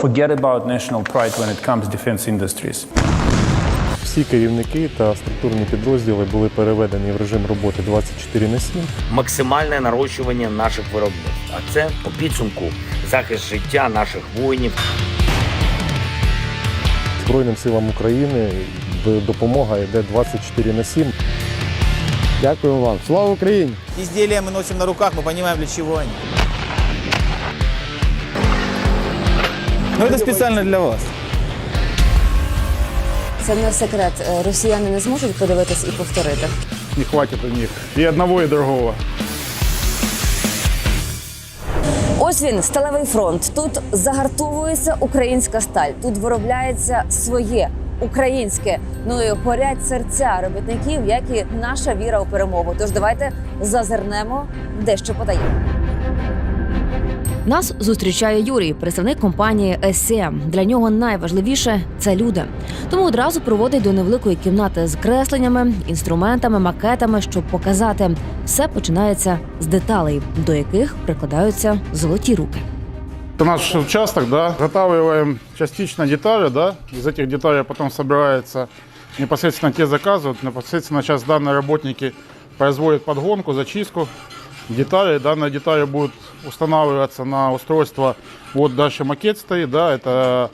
Forget about national pride when it comes to defense industries. Всі керівники та структурні підрозділи були переведені в режим роботи 24 на 7. максимальне нарощування наших виробництв. А це у підсумку захист життя наших воїнів. Збройним силам України допомога йде 24 на 7. Дякуємо вам. Слава Україні! Изделия мы носим на руках, мы понимаем, для чего они. Ну, это специально для вас. Це не секрет. Е, Росіяни не зможуть подивитись і повторити. Не хватит у них и одного, и другого. Ось він, сталевий фронт. Тут загартовується українська сталь. Тут виробляється своє українське. Ну і горять серця робітників, як і наша віра у перемогу. Тож давайте зазирнемо, дещо подає. Нас зустрічає Юрій, представник компанії SCM. Для нього найважливіше це люди. Тому одразу проводить до невеликої кімнати з кресленнями, інструментами, макетами, щоб показати, все починається з деталей, до яких прикладаються золоті руки. Это наш участок, да, готавливаем частично детали, да, из этих деталей потом собирается непосредственно те заказы, вот непосредственно сейчас данные работники производят подгонку, зачистку деталей, данные детали будут устанавливаться на устройство, вот дальше макет стоит, да, это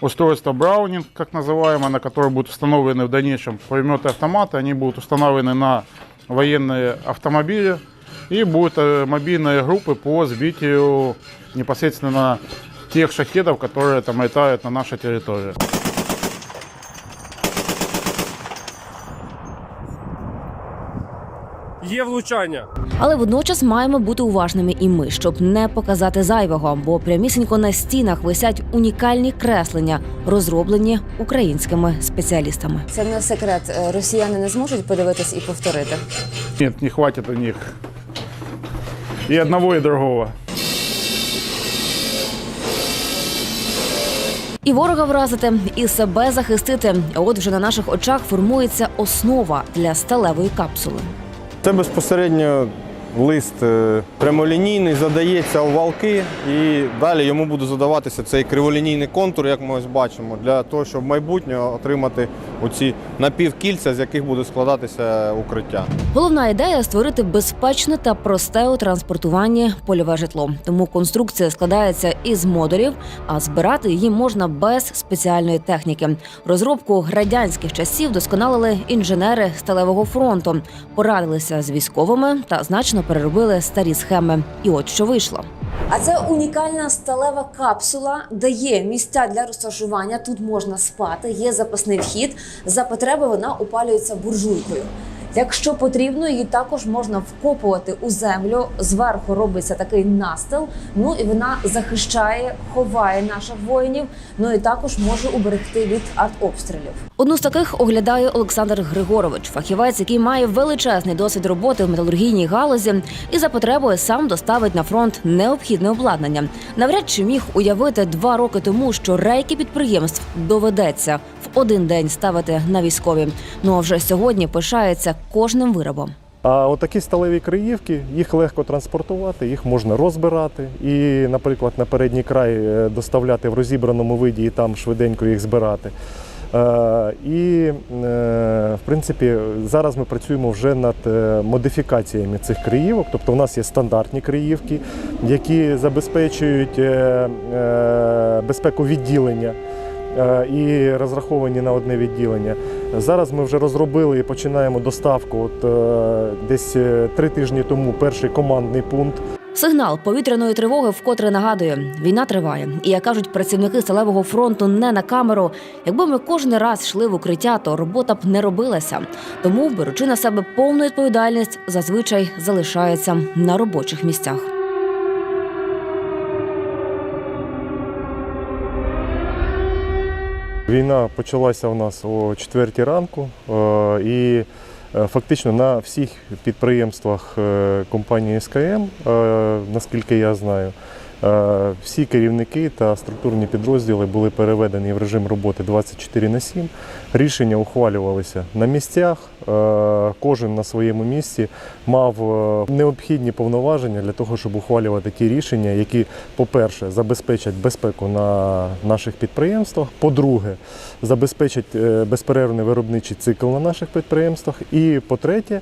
устройство Браунинг, как называемое, на которое будут установлены в дальнейшем пулеметы автоматы, они будут установлены на военные автомобили, и будут э, мобильные группы по сбитию непосредственно тех шахедов, которые там летают на нашей территории. Є влучання. Але водночас маємо бути уважними і ми, щоб не показати зайвого, бо прямісінько на стінах висять унікальні креслення, розроблені українськими спеціалістами. Це не секрет. Е, Росіяни не зможуть подивитись і повторити. Нет, не хватит у них и одного, и другого. І ворога вразити, і себе захистити. От вже на наших очах формується основа для сталевої капсули. Це безпосередньо лист е, прямолінійний, задається у валки, і далі йому буде задаватися цей криволінійний контур, як ми ось бачимо, для того, щоб майбутнього отримати оці напівкільця, з яких буде складатися укриття. Головна ідея створити безпечне та просте у транспортуванні польове житло. Тому конструкція складається із модулів, а збирати її можна без спеціальної техніки. Розробку радянських часів досконалили інженери сталевого фронту, порадилися з військовими та значно переробили старі схеми. І от що вийшло. А це унікальна сталева капсула, де є місця для розташування. Тут можна спати, є запасний вхід. За потреби вона опалюється буржуйкою. Якщо потрібно, її також можна вкопувати у землю. Зверху робиться такий настил. Ну і вона захищає, ховає наших воїнів. Ну і також може уберегти від артобстрілів. Одну з таких оглядає Олександр Григорович, фахівець, який має величезний досвід роботи в металургійній галузі, і за потребою сам доставить на фронт необхідне обладнання. Навряд чи міг уявити два роки тому, що рейки підприємств доведеться в один день ставити на військові. Ну а вже сьогодні пишається кожним виробом. А отакі сталеві криївки, їх легко транспортувати, їх можна розбирати і, наприклад, на передній край е, доставляти в розібраному виді і там швиденько їх збирати. Е, І, е, в принципі, зараз ми працюємо вже над модифікаціями цих криївок. Тобто, у нас є стандартні криївки, які забезпечують безпеку відділення і розраховані на одне відділення. Зараз ми вже розробили і починаємо доставку. От е, десь е, три тижні тому перший командний пункт. Сигнал повітряної тривоги вкотре нагадує, війна триває. І як кажуть працівники сталевого фронту не на камеру. Якби ми кожен раз йшли в укриття, то робота б не робилася. Тому, беручи на себе повну відповідальність, зазвичай залишаються на робочих місцях. Війна почалася у нас о 4 ранку, е, і е, фактично на всіх підприємствах е, компанії СКМ, наскільки я знаю, Всі керівники та структурні підрозділи були переведені в режим роботи 24 на 7. Рішення ухвалювалися на місцях. Е, Кожен на своєму місці мав е, необхідні повноваження для того, щоб ухвалювати ті рішення, які, по-перше, забезпечать безпеку на наших підприємствах. По-друге, забезпечать е, безперервний виробничий цикл на наших підприємствах. І по-третє, е,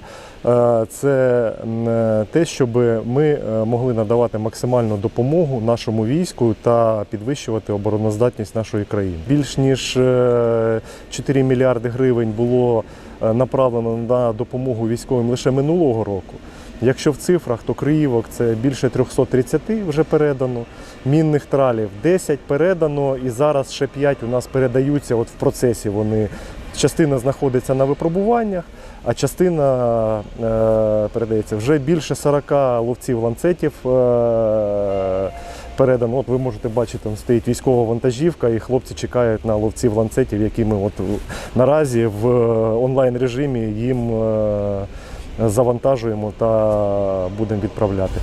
це е, те, щоб ми е, могли надавати максимальну допомогу нашому війську та підвищувати обороноздатність нашої країни. Більш ніж е, 4 мільярди гривень було е, направлено на допомогу військовим лише минулого року. Якщо в цифрах, то Криївок це більше 330 вже передано, мінних тралів 10 передано, і зараз ще 5 у нас передаються от в процесі. Вони частина знаходиться на випробуваннях, а частина е, передається вже більше 40 ловців ланцетів. Е, Передано, от ви можете бачити, там стоїть військова вантажівка, і хлопці чекають на ловців ланцетів, які ми от наразі в онлайн режимі їм е, завантажуємо та будемо відправляти.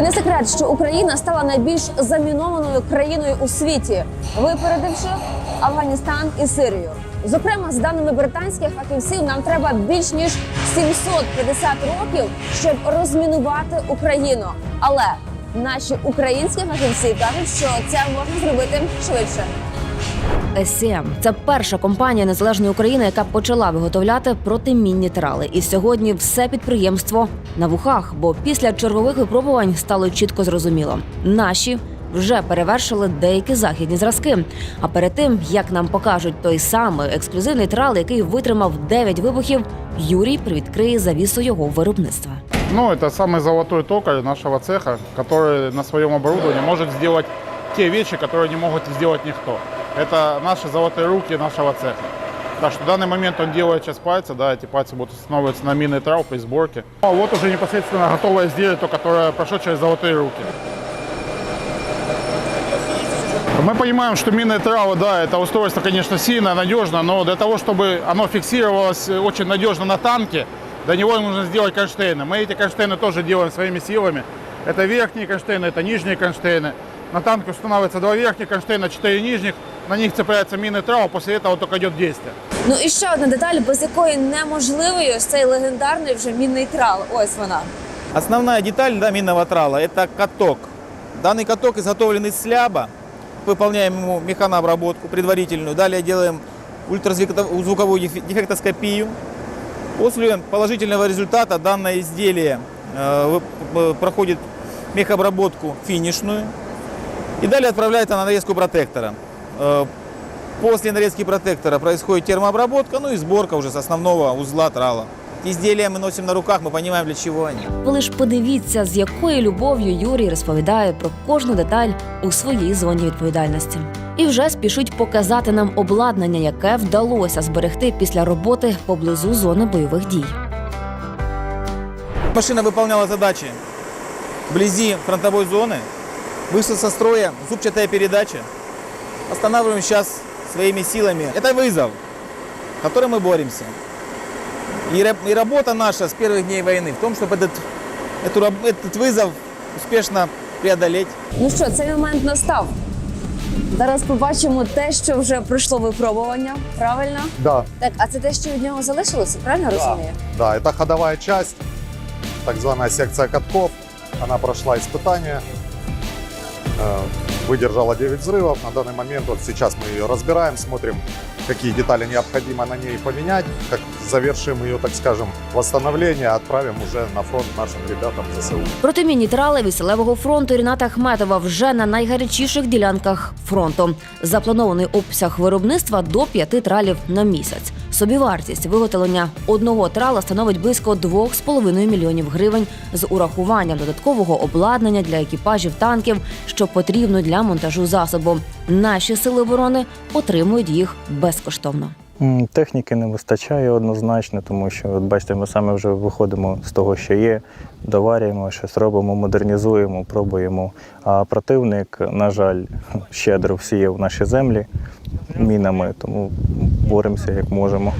Не секрет, що Україна стала найбільш замінованою країною у світі, випередивши Афганістан і Сирію. Зокрема, з даними британських фахівців, нам треба більш ніж 750 років, щоб розмінувати Україну. Але наші українські фахівці кажуть, що це можна зробити швидше. СМ це перша компанія незалежної України, яка почала виготовляти протимінні трали. І сьогодні все підприємство на вухах, бо після чергових випробувань стало чітко зрозуміло. Наші вже перевершили деякі західні зразки. А перед тим як нам покажуть той самий ексклюзивний трал, який витримав 9 вибухів, Юрій привідкриє завісу його виробництва. Ну, это самый золотой токарь нашего цеха, который на своем оборудовании может сделать те вещи, которые не могут сделать никто. Это наши золотые руки нашего цеха. Так что в данный момент он делает сейчас пальцы, да, эти пальцы будут устанавливаться на минный трал при сборке. А вот уже непосредственно готовое изделие, то, которое прошло через золотые руки. Мы понимаем, что минные травы, да, это устройство, конечно, сильно, надежно, но для того, чтобы оно фиксировалось э, очень надежно на танке, до него нужно сделать кронштейны. Мы эти кронштейны тоже делаем своими силами. Это верхние кронштейны, это нижние кронштейны. На танке устанавливается два верхних кронштейна, четыре нижних На них цепляется минный трава, после этого только идет действие. Ну і ще одна деталь, без якої неможливий ось цей легендарний вже мінний трал. Ось вона. Основная деталь да, минного трала – это каток. Данный каток изготовлен из сляба. Выполняем ему механообработку предварительную. Далее делаем ультразвуковую деф- дефектоскопию. После положительного результата данное изделие э, вы- э, проходит мехобработку финишную. И далее отправляется на нарезку протектора. Э, После нарезки протектора происходит термообработка, ну и сборка уже с основного узла трала. Изделия мы носим на руках, мы понимаем, для чего они. Ви лиш подивіться, з якою любов'ю Юрій розповідає про кожну деталь у своїй зоні відповідальності. І вже спішить показати нам обладнання, яке вдалося зберегти після роботи поблизу зони бойових дій. Машина выполняла задачи вблизи фронтовой зоны. Вышла со строя зубчатая передача. Останавливаем сейчас своими силами. Это вызов, с которым мы боремся. И, и работа наша с первых дней войны в том, чтобы этот, эту этот вызов успешно преодолеть. Ну що, цей момент настав. Зараз побачимо те, що вже пройшло випробування. Правильно? Да, Так, а це те, що від нього залишилося, правильно розумію? да, это ходовая часть, так званая секция катков. Она прошла испытание, э, выдержала 9 взрывов. На данный момент, вот сейчас мы ее разбираем, смотрим, какие детали необходимо на ней поменять, как завершим ее, так скажем, восстановление, отправим уже на фронт нашим ребятам ЗСУ. Протимінні трали віселевого фронту Ріната Ахметова вже на найгарячіших ділянках фронту. Запланований обсяг виробництва до п'яти тралів на місяць. Собівартість виготовлення одного трала становить близько 2,5 мільйонів гривень з урахуванням додаткового обладнання для екіпажів танків, що потрібно для монтажу засобу. Наші сили оборони отримують їх безкоштовно. Техніки не вистачає однозначно, тому що, от бачите, ми саме вже виходимо з того, що є, доварюємо, щось робимо, модернізуємо, пробуємо. А противник, на жаль, щедро всіє в наші землі мінами, тому боремося як можемо.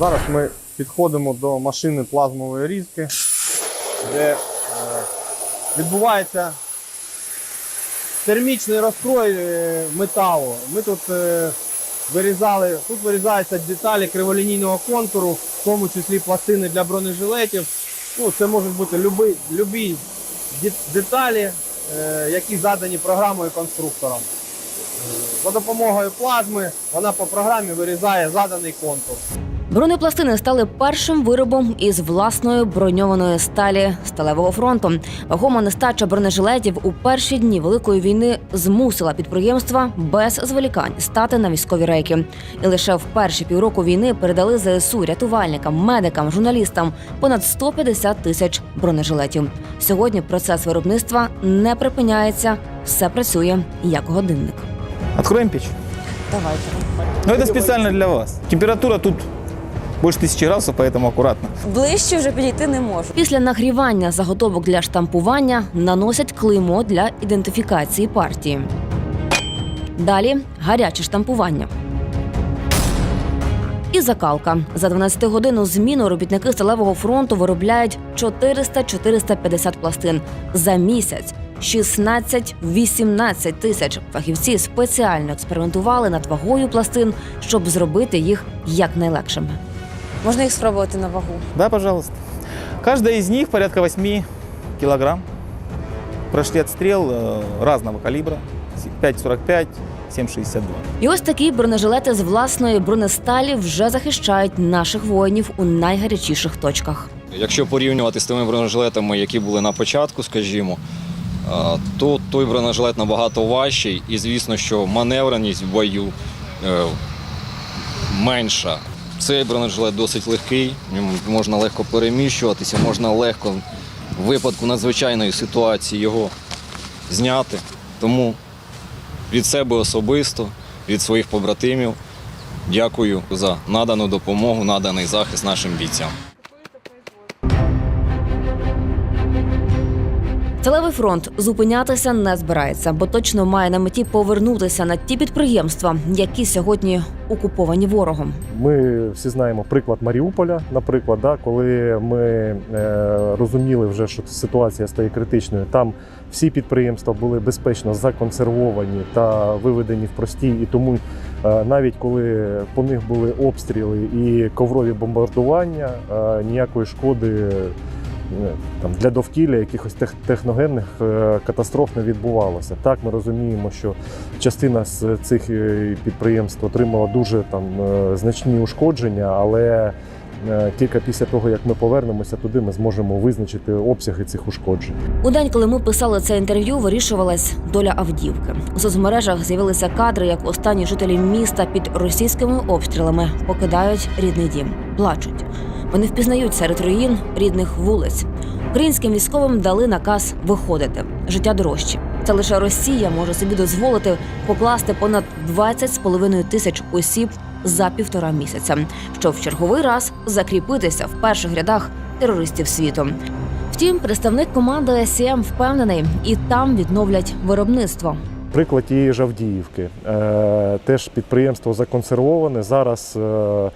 Зараз ми підходимо до машини плазмової різки, де е, відбувається термічний розкрой е, металу. Ми тут е, вирізали, тут вирізаються деталі криволінійного контуру, в тому числі пластини для бронежилетів. Ну, це можуть бути любі, любі деталі, які задані програмою конструктором. За допомогою плазми вона по програмі вирізає заданий контур. Бронепластини стали першим виробом із власної броньованої сталі сталевого фронту. Вагома нестача бронежилетів у перші дні великої війни змусила підприємства без зволікань стати на військові рейки. І лише в перші півроку війни передали ЗСУ рятувальникам, медикам, журналістам понад 150 тисяч бронежилетів. Сьогодні процес виробництва не припиняється, все працює як годинник. Откроем печь? Давайте. Ну, это специально для вас. Температура тут больше тысячи градусов, поэтому аккуратно. Ближче вже підійти не можу. Після нагрівання заготовок для штампування наносять клеймо для ідентифікації партії. Далі гаряче штампування. І закалка. За 12-годинну зміну робітники сталевого фронту виробляють 400-450 пластин. За місяць 16-18 тисяч. Фахівці спеціально експериментували над вагою пластин, щоб зробити їх якнайлегшими. Можна їх спробувати на вагу. Да, пожалуйста. Каждая из них порядка 8 килограмм. Прошли отстрел э, разного калибра. 5,45, 7,62. І ось такі бронежилети з власної бронесталі вже захищають наших воїнів у найгарячіших точках. Якщо порівнювати з тими бронежилетами, які були на початку, скажімо, то той бронежилет набагато важчий, і звісно, що маневреність в бою е, менша. Цей бронежилет досить легкий, можна легко переміщуватися, можна легко в випадку надзвичайної ситуації його зняти. Тому від себе особисто, від своїх побратимів, дякую за надану допомогу, наданий захист нашим бійцям. Сталевий фронт зупинятися не збирається, бо точно має на меті повернутися на ті підприємства, які сьогодні окуповані ворогом. Ми всі знаємо приклад Маріуполя, наприклад, да, коли ми е, розуміли вже, що ситуація стає критичною. Там всі підприємства були безпечно законсервовані та виведені в простій. І тому е, навіть коли по них були обстріли і коврові бомбардування, е, ніякої шкоди. Е, Там для довкілля якихось тех- техногенних е, катастроф не відбувалося. Так ми розуміємо, що частина з цих е, підприємств отримала дуже там значні ушкодження, але тільки після того, як ми повернемося туди, ми зможемо визначити обсяги цих ушкоджень. У день, коли ми писали це інтерв'ю, вирішувалась доля Авдіївки. У соцмережах з'явилися кадри, як останні жителі міста під російськими обстрілами покидають рідний дім, плачуть. Вони впізнають серед руїн рідних вулиць. Українським військовим дали наказ виходити. Життя дорожче. Це лише Росія може собі дозволити покласти понад 20,5 тисяч осіб за півтора місяця, щоб в черговий раз закріпитися в перших рядах терористів світу. Втім, представник команди СІМ впевнений, і там відновлять виробництво. Приклад тієї ж Авдіївки. Е, теж підприємство законсервоване. Зараз е,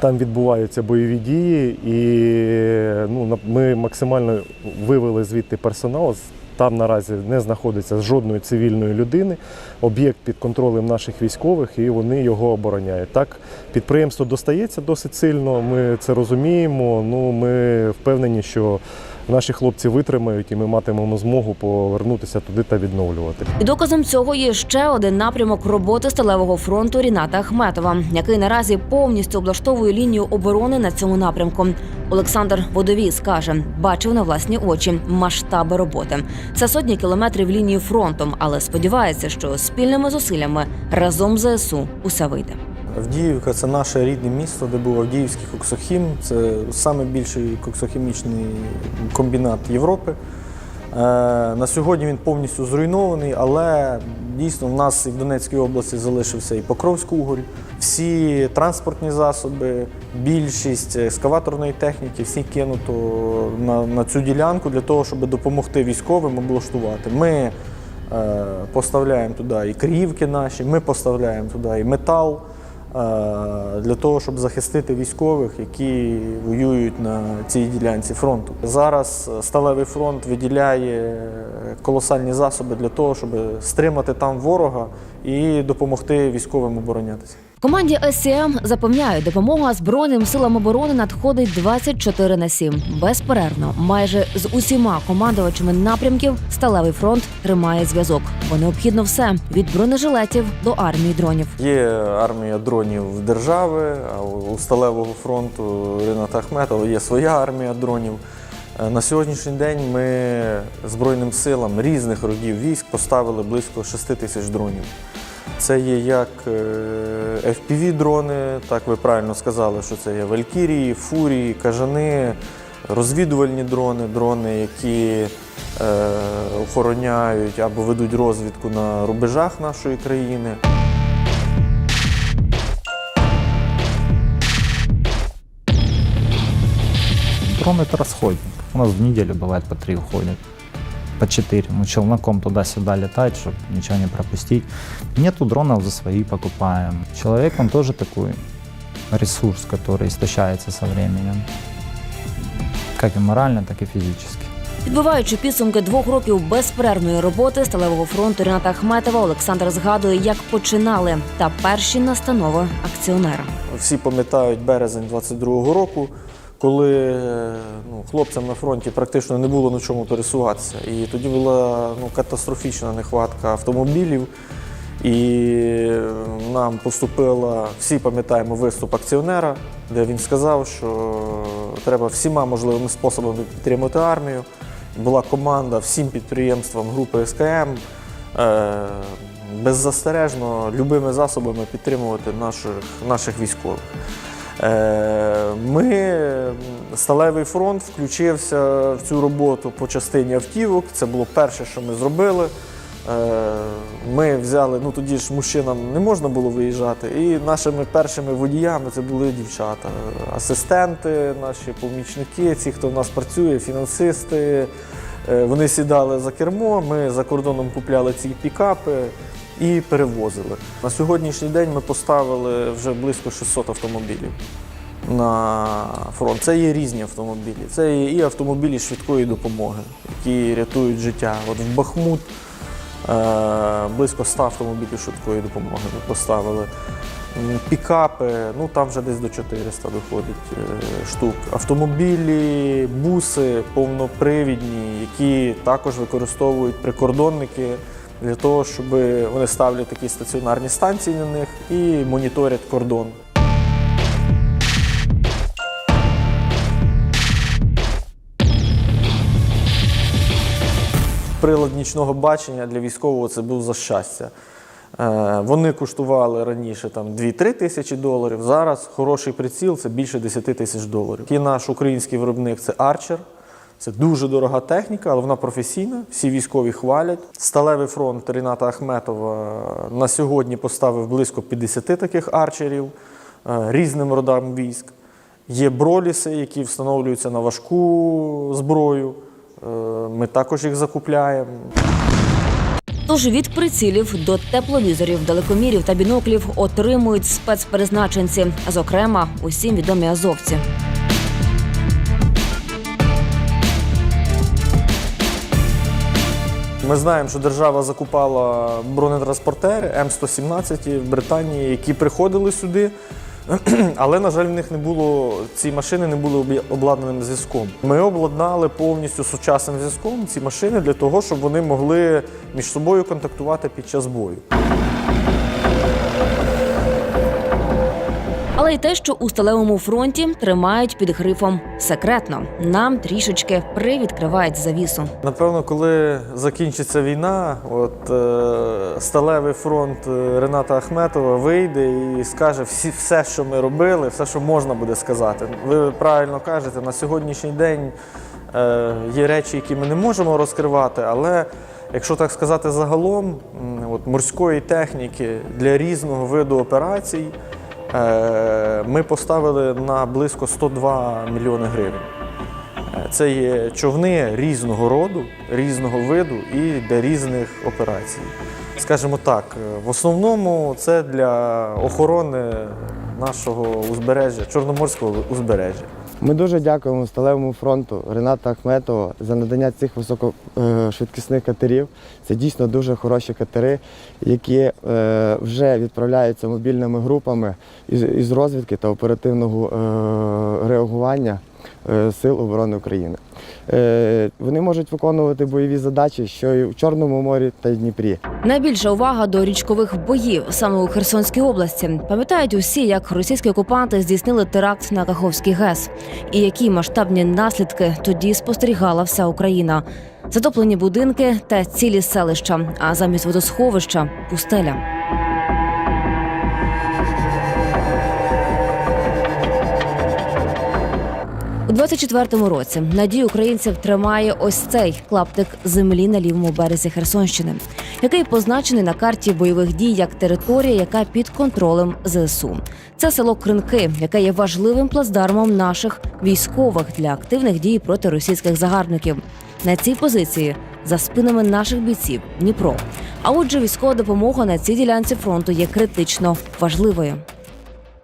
там відбуваються бойові дії, і ну, ми максимально вивели звідти персонал. Там наразі не знаходиться жодної цивільної людини. Об'єкт під контролем наших військових, і вони його обороняють. Так, підприємство достається досить сильно. Ми це розуміємо. Ну, ми впевнені, що наші хлопці витримають, і ми матимемо змогу повернутися туди та відновлювати. І доказом цього є ще один напрямок роботи сталевого фронту Ріната Ахметова, який наразі повністю облаштовує лінію оборони на цьому напрямку. Олександр Водовіз каже, бачив на власні очі масштаби роботи. Це сотні кілометрів лінії фронту, але сподівається, що спільними зусиллями разом з ЗСУ усе вийде. Авдіївка це наше рідне місто, де був Авдіївський коксохім. Це найбільший коксохімічний комбінат Європи. Е, На сьогодні він повністю зруйнований, але дійсно в нас і в Донецькій області залишився і Покровський уголь. Всі транспортні засоби, більшість ескаваторної техніки, всі кинуто на, на цю ділянку для того, щоб допомогти військовим облаштувати. Ми е, поставляємо туди і крівки наші, ми поставляємо туди і метал. Для того, щоб захистити військових, які воюють на цій ділянці фронту. Зараз Сталевий фронт виділяє колосальні засоби для того, щоб стримати там ворога і допомогти військовим оборонятися. Команді СCM запевняють, допомога Збройним силам оборони надходить 24 на 7. Безперервно, майже з усіма командувачами напрямків Сталевий фронт тримає зв'язок, бо необхідно все від бронежилетів до армії дронів. Є армія дронів держави, а у Сталевого фронту Рената Ахметова є своя армія дронів. Е, На сьогоднішній день ми Збройним силам різних родів військ поставили близько 6 тисяч дронів. Це є як FPV-дрони, так ви правильно сказали, що це є Валькірії, Фурії, Кажани, розвідувальні дрони, дрони, які е, охороняють або ведуть розвідку на рубежах нашої країни. Дрон это расходник. У нас в неделю бывает по три уходят По четыре. Мы челноком туда-сюда летать, чтобы ничего не пропустить. Нету дронов, за свои покупаем. Человек, он тоже такой ресурс, который истощается со временем. Как и морально, так и физически. Підбиваючи підсумки двох років безперервної роботи сталевого фронту Рената Ахметова, Олександр згадує, як починали та перші настанови акціонера. Всі пам'ятають березень 22-го року, коли ну, хлопцям на фронті практично не було на чому пересуватися. І тоді була ну, катастрофічна нехватка автомобілів. І нам поступила, всі пам'ятаємо виступ акціонера, де він сказав, що треба всіма можливими способами підтримати армію. Була команда всім підприємствам групи СКМ е, беззастережно любими засобами підтримувати наших, наших військових. Е, Ми, Сталевий фронт, включився в цю роботу по частині автівок. Це було перше, що ми зробили. Е, Ми взяли, ну тоді ж мужчинам не можна було виїжджати, і нашими першими водіями це були дівчата, асистенти, наші помічники, ті, хто в нас працює, фінансисти. Е, Вони сідали за кермо, ми за кордоном купляли ці пікапи і перевозили. На сьогоднішній день ми поставили вже близько 600 автомобілів на фронт. Це є різні автомобілі. Це є і автомобілі швидкої допомоги, які рятують життя. От в Бахмут е, близько 100 автомобілів швидкої допомоги ми поставили. Пікапи, ну там вже десь до 400 доходить е, штук. Автомобілі, буси повнопривідні, які також використовують прикордонники для того, щоб вони ставлять такі стаціонарні станції на них і моніторять кордон. Прилад нічного бачення для військового це був за щастя. Е, Вони коштували раніше 2-3 тисячі доларів. Зараз хороший приціл це більше 10 тисяч доларів. І наш український виробник це Archer. Це дуже дорога техніка, але вона професійна. Всі військові хвалять. Сталевий фронт Ріната Ахметова на сьогодні поставив близько 50 таких арчерів е, різним родам військ. Є броліси, які встановлюються на важку зброю. Е, Ми також їх закупляємо. Тож від прицілів до тепловізорів, далекомірів та біноклів отримують спецпризначенці, зокрема усім відомі азовці. Ми знаємо, що держава закупала бронетранспортери М117 в Британії, які приходили сюди. Але, на жаль, в них не було ці машини не були обладнаними зв'язком. Ми обладнали повністю сучасним зв'язком ці машини для того, щоб вони могли між собою контактувати під час бою. Але й те, що у сталевому фронті тримають під грифом секретно. Нам трішечки привідкривають завісу. Напевно, коли закінчиться війна, от е, сталевий фронт е, Рената Ахметова вийде і скаже всі, все, що ми робили, все, що можна буде сказати. Ви правильно кажете, на сьогоднішній день е, є речі, які ми не можемо розкривати, але якщо так сказати загалом, от морської техніки для різного виду операцій ми поставили на близько 102 мільйони гривень. Це є човни різного роду, різного виду і для різних операцій. Скажімо так, е, в основному це для охорони нашого узбережжя, Чорноморського узбережжя. Ми дуже дякуємо Сталевому фронту Рената Ахметова за надання цих високошвидкісних катерів. Це дійсно дуже хороші катери, які е, вже відправляються мобільними групами із, розвідки та оперативного е, реагування е, Сил оборони України. Е, Вони можуть виконувати бойові задачі, що і в Чорному морі та Дніпрі. Найбільша увага до річкових боїв саме у Херсонській області. Пам'ятають усі, як російські окупанти здійснили теракт на Каховський ГЕС, і які масштабні наслідки тоді спостерігала вся Україна. Затоплені будинки та цілі селища, а замість водосховища пустеля. У 24-му році надію українців тримає ось цей клаптик землі на лівому березі Херсонщини, який позначений на карті бойових дій як територія, яка під контролем ЗСУ. Це село Кринки, яке є важливим плацдармом наших військових для активних дій проти російських загарбників. На цій позиції за спинами наших бійців Дніпро. А отже, військова допомога на цій ділянці фронту є критично важливою.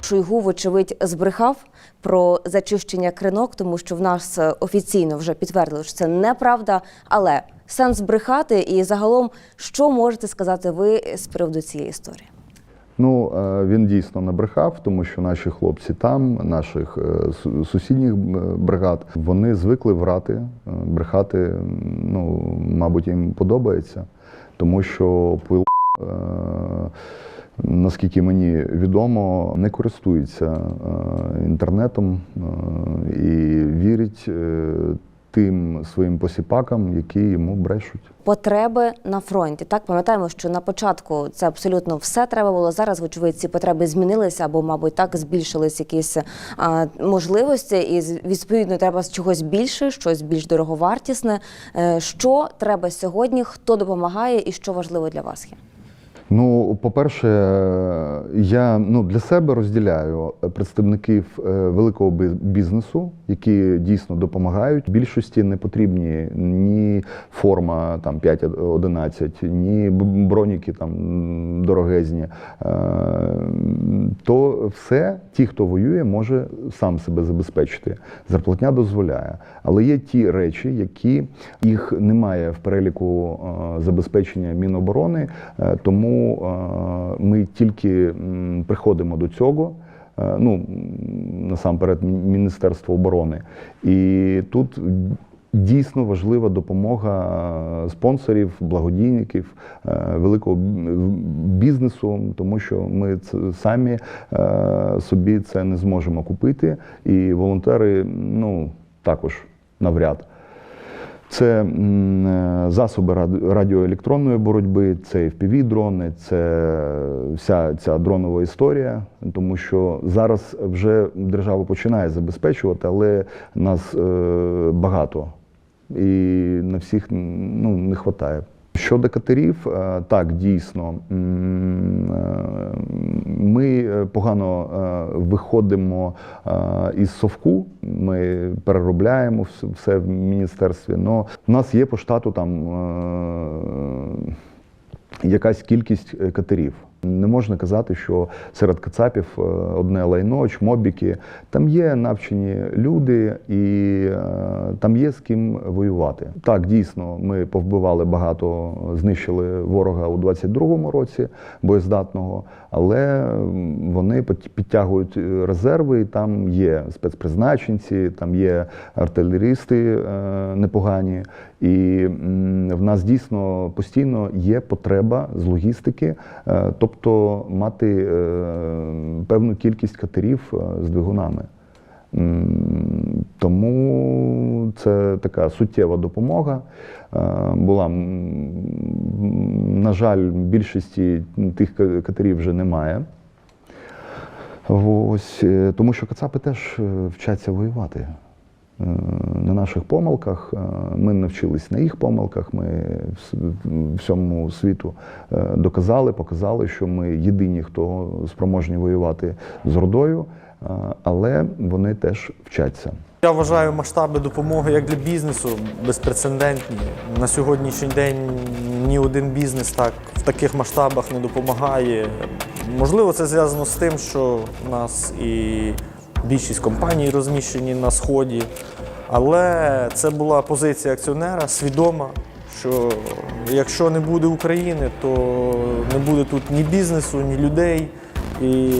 Шойгу, вочевидь, збрехав про зачищення кринок, тому що в нас е, офіційно вже підтвердили, що це неправда. Але сенс брехати і загалом, що можете сказати ви з приводу цієї історії? Ну, е, він дійсно не брехав, тому що наші хлопці там, наших е, сусідніх бригад, вони звикли врати, брехати. Ну, мабуть, їм подобається, тому що пил, наскільки мені відомо, не користується е, інтернетом е, і вірить е, тим своїм посіпакам, які йому брешуть. Потреби на фронті. Так пам'ятаємо, що на початку це абсолютно все треба було. Зараз, вочевидь, ці потреби змінилися, або, мабуть, так збільшились якісь а, можливості, і відповідно треба з чогось більше, щось більш дороговартісне. Що треба сьогодні? Хто допомагає, і що важливо для вас є? Ну, по-перше, я ну, для себе розділяю представників е, великого бізнесу, які дійсно допомагають. Більшості не потрібні ні форма там 5-11, ні броніки там дорогезні. Е, То все, ті, хто воює, може сам себе забезпечити. Зарплатня дозволяє. Але є ті речі, які їх немає в переліку е, забезпечення Міноборони, е, тому ми тільки приходимо до цього. Е, Ну, насамперед, Міністерство оборони. І тут дійсно важлива допомога е, спонсорів, благодійників, е, великого бізнесу, тому що ми самі собі це не зможемо купити. І волонтери, ну, також навряд. Це е, засоби радіоелектронної боротьби, це FPV-дрони, це вся ця дронова історія, тому що зараз вже держава починає забезпечувати, але нас е, багато і на всіх ну, не вистачає. Щодо катерів, е, так дійсно е, ми е, погано виходимо із совку. Ми переробляємо все в міністерстві. але в нас є по штату там якась кількість катерів. Не можна казати, що серед кацапів е, одне лайно, чмобіки. Там є навчені люди і е, там є з ким воювати. Так, дійсно, ми повбивали багато, знищили ворога у 22-му році боєздатного, але вони підтягують е, резерви, і там є спецпризначенці, там є артилерісти непогані. І в нас дійсно постійно є потреба з логістики, е, тобто мати е, певну кількість катерів е, з двигунами. Тому це така суттєва допомога. Була, на жаль, більшості тих катерів вже немає. Ось, тому що кацапи теж вчаться воювати. Е, На наших помилках. Е, Ми навчились на їх помилках. Ми всьому світу е, доказали, показали, що ми єдині, хто спроможні воювати з родою. але вони теж вчаться. Я вважаю масштаби допомоги як для бізнесу безпрецедентні. На сьогоднішній день ні один бізнес так в таких масштабах не допомагає. Можливо, це зв'язано з тим, що в нас і більшість компаній розміщені на сході. Але це була позиція акціонера свідома, що якщо не буде України, то не буде тут ні бізнесу, ні людей. І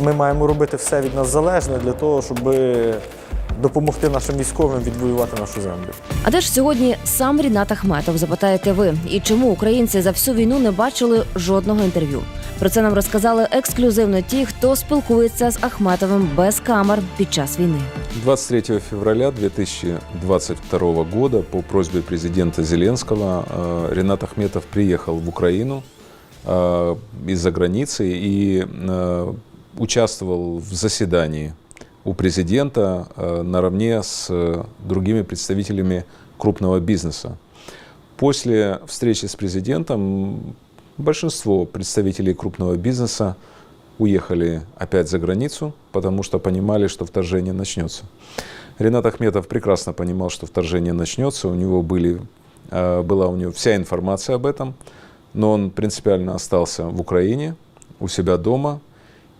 ми маємо робити все від нас залежне для того, щоб допомогти нашим військовим відвоювати нашу землю. А де ж сьогодні сам Рінат Ахметов, запитаєте ви, і чому українці за всю війну не бачили жодного інтерв'ю? Про це нам розказали ексклюзивно ті, хто спілкується з Ахметовим без камер під час війни. 23 февраля 2022 года по просьбе президента Зеленского э, Ренат Ахметов приехал в Украину э, из-за границы и э, участвовал в заседании у президента э, наравне с э, другими представителями крупного бизнеса. После встречи с президентом большинство представителей крупного бизнеса уехали опять за границу, потому что понимали, что вторжение начнется. Ренат Ахметов прекрасно понимал, что вторжение начнется, у него были, э, была у него вся информация об этом, но он принципиально остался в Украине, у себя дома,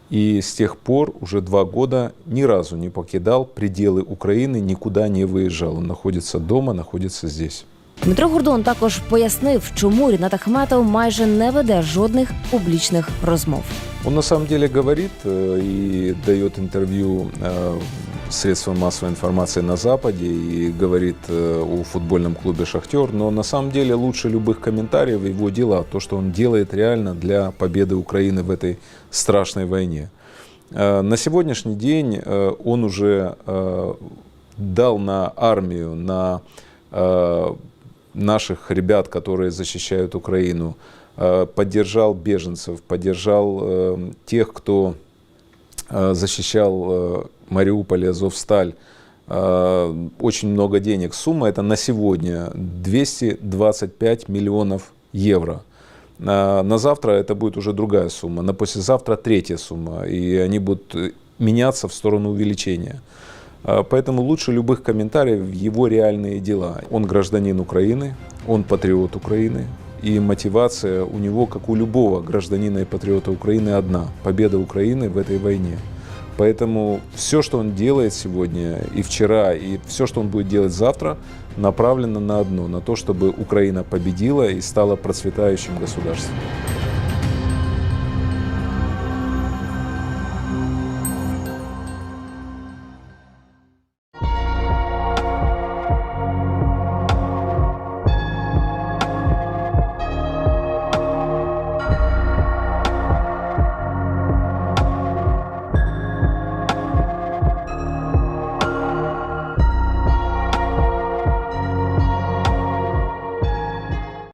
и с тех пор уже два года ни разу не покидал пределы Украины, никуда не выезжал. Он находится дома, находится здесь. Дмитро Гордон також пояснив, чому Рінат Ахметов майже не веде жодних публічних розмов. Он на самом деле говорит э, и дает интервью э, средствам массовой информации на Западе и говорит э, о футбольном клубе «Шахтер», но на самом деле лучше любых комментариев его дела, то, что он делает реально для победы Украины в этой страшной войне. Э, На сегодняшний день э, он уже э, дал на армию, на э, наших ребят, которые защищают Украину, э, поддержал беженцев, поддержал э, тех, кто э, защищал Мариуполь, Азовсталь. Э, Очень много денег. Сумма это на сегодня 225 миллионов евро. На, завтра это будет уже другая сумма, на послезавтра третья сумма, и они будут меняться в сторону увеличения. А, Поэтому лучше любых комментариев его реальные дела. Он гражданин Украины, он патриот Украины, и мотивация у него, как у любого гражданина и патриота Украины, одна – победа Украины в этой войне. Поэтому все, что он делает сегодня и вчера, и все, что он будет делать завтра, направлено на одно – на то, чтобы Украина победила и стала процветающим государством.